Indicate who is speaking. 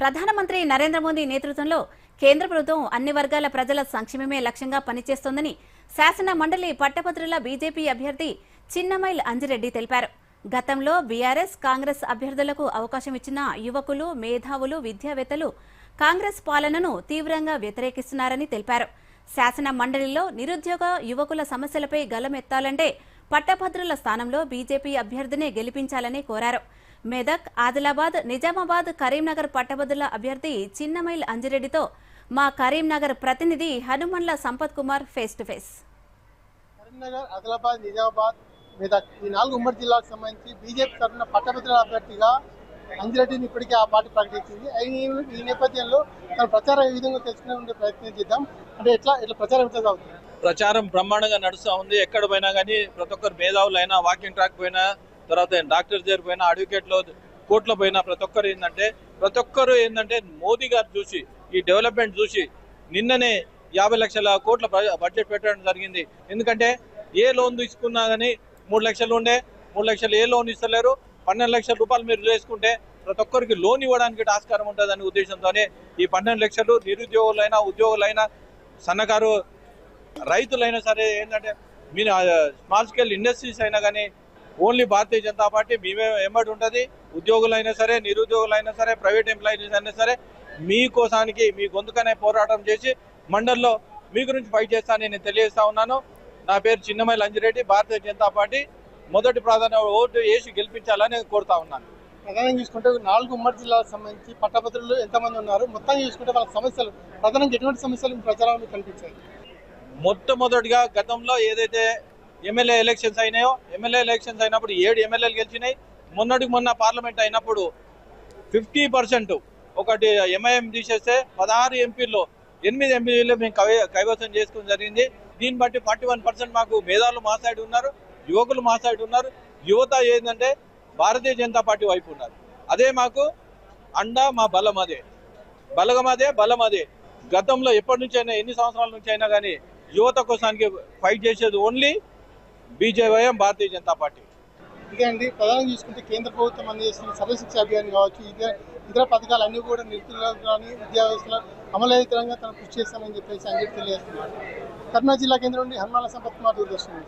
Speaker 1: ప్రధానమంత్రి నరేంద్ర మోదీ నేతృత్వంలో కేంద్ర ప్రభుత్వం అన్ని వర్గాల ప్రజల సంక్షేమమే లక్ష్యంగా పనిచేస్తోందని శాసన మండలి పట్టభద్రుల బీజేపీ అభ్యర్థి చిన్నమైల్ అంజిరెడ్డి తెలిపారు. గతంలో బీఆర్ఎస్ కాంగ్రెస్ అభ్యర్థులకు అవకాశం ఇచ్చిన యువకులు మేధావులు విద్యావేత్తలు కాంగ్రెస్ పాలనను తీవ్రంగా వ్యతిరేకిస్తున్నారని తెలిపారు. శాసన మండలిలో నిరుద్యోగ యువకుల సమస్యలపై గలమెత్తాలంటే పట్టభద్రుల స్థానంలో బీజేపీ అభ్యర్థినే గెలిపించాలని కోరారు. మెదక్ ఆదిలాబాద్ నిజామాబాద్ కరీంనగర్ పట్టభద్రుల అభ్యర్థి చిన్నమైల్ అంజిరెడ్డితో మా కరీంనగర్ ప్రతినిధి Hanumanla Sampath Kumar face to face.
Speaker 2: Karimnagar Adilabad Nizamabad Medak ఈ నాలుగు ఉమ్మడి జిల్లాకు సంబంధించి బీజేపీ తరఫున పట్టభద్రుల అభ్యర్థిగా అంజిరెడ్డిని ఇప్పటికే ఆ పార్టీ ప్రకటించింది. ఈ- ఈ నేపథ్యంలో తన ప్రచారం ఏ విధంగా తెలుసుకునే ఉండే ప్రయత్నం చేద్దాం. అంటే ఎట్లా ఇట్లా ప్రచారం ఎట్లా
Speaker 3: ప్రచారం బ్రహ్మాండంగా నడుస్తూ ఉంది. ఎక్కడ పోయినా కానీ ప్రతి ఒక్కరు మేధావులు అయినా వాకింగ్ ట్రాక్ పోయినా తర్వాత డాక్టర్ దగ్గర పోయినా అడ్వకేట్లో కోర్టులో పోయినా ప్రతి ఒక్కరు ఏంటంటే ప్రతి ఒక్కరు ఏంటంటే మోదీ గారు చూసి ఈ డెవలప్మెంట్ చూసి నిన్ననే యాభై లక్షల కోట్ల బడ్జెట్ పెట్టడం జరిగింది. ఎందుకంటే ఏ లోన్ తీసుకున్నా కానీ మూడు లక్షలు ఉండే మూడు లక్షలు ఏ లోన్ ఇస్తలేరు. పన్నెండు లక్షల రూపాయలు మీరు చేసుకుంటే ప్రతి ఒక్కరికి లోన్ ఇవ్వడానికి ఆస్కారం ఉంటుందనే ఉద్దేశంతోనే ఈ పన్నెండు లక్షలు నిరుద్యోగులైనా ఉద్యోగులైనా సన్నకారు రైతులైనా సరే ఏంటంటే మీరు స్మాల్ స్కేల్ ఇండస్ట్రీస్ అయినా కానీ ఓన్లీ భారతీయ జనతా పార్టీ మేమే ఎంబడి ఉంటుంది. ఉద్యోగులైనా సరే నిరుద్యోగులైనా సరే ప్రైవేట్ ఎంప్లాయీస్ అయినా సరే మీకోసానికి మీ గొంతుకనే పోరాటం చేసి మండల్లో మీ గురించి ఫైట్ చేస్తానని నేను తెలియజేస్తా ఉన్నాను. నా పేరు చిన్నమైల అంజిరెడ్డి భారతీయ జనతా పార్టీ మొదటి ప్రాధాన్య ఓటు వేసి గెలిపించాలని కోరుతా ఉన్నాను.
Speaker 2: ప్రధానంగా చూసుకుంటే నాలుగు ఉమ్మడి జిల్లాలకు సంబంధించి పట్టభద్రులు ఎంతమంది ఉన్నారు? మొత్తం చూసుకుంటే వాళ్ళ సమస్యలు ప్రధానంగా ఎటువంటి సమస్యలు ప్రచారంలో కనిపించాయి?
Speaker 3: మొట్టమొదటిగా గతంలో ఏదైతే ఎమ్మెల్యే ఎలక్షన్స్ అయినాయో ఎమ్మెల్యే ఎలక్షన్స్ అయినప్పుడు ఏడు ఎమ్మెల్యేలు గెలిచినాయి. మొన్నటికి మొన్న పార్లమెంట్ అయినప్పుడు ఫిఫ్టీ పర్సెంట్ ఒకటి ఎంఐఎం తీసేస్తే పదహారు ఎంపీల్లో ఎనిమిది ఎంపీలు మేము కై కైవసం చేసుకోవడం జరిగింది. దీన్ని బట్టి ఫార్టీ వన్ పర్సెంట్ మాకు మేధావులు మా సైడ్ ఉన్నారు యువకులు మా సైడ్ ఉన్నారు. యువత ఏంటంటే భారతీయ జనతా పార్టీ వైపు ఉన్నారు. అదే మాకు అండ మా బలం అదే. బలగం అదే బలం అదే. గతంలో ఎప్పటి నుంచి అయినా ఎన్ని సంవత్సరాల నుంచి అయినా కానీ యువత కోసానికి ఫైట్ చేసేది only BJYM Bharatiya Janata Party.
Speaker 2: ఇదే అండి ప్రధానంగా చూసుకుంటే కేంద్ర ప్రభుత్వం అందజేస్తున్న సర్వశిక్ష అభియాన్ కావచ్చు ఇదే ఇతర పథకాలు అన్ని కూడా నిరుద్యోగులకు కానీ విద్యా వ్యవస్థలో అమలయ్యేతరంగా తను కృషి చేస్తామని చెప్పేసి అంజలి తెలియజేస్తున్నారు కర్నూలు జిల్లా కేంద్రం నుండి హనుమాల సంపత్ కుమార్ దూరదర్శనం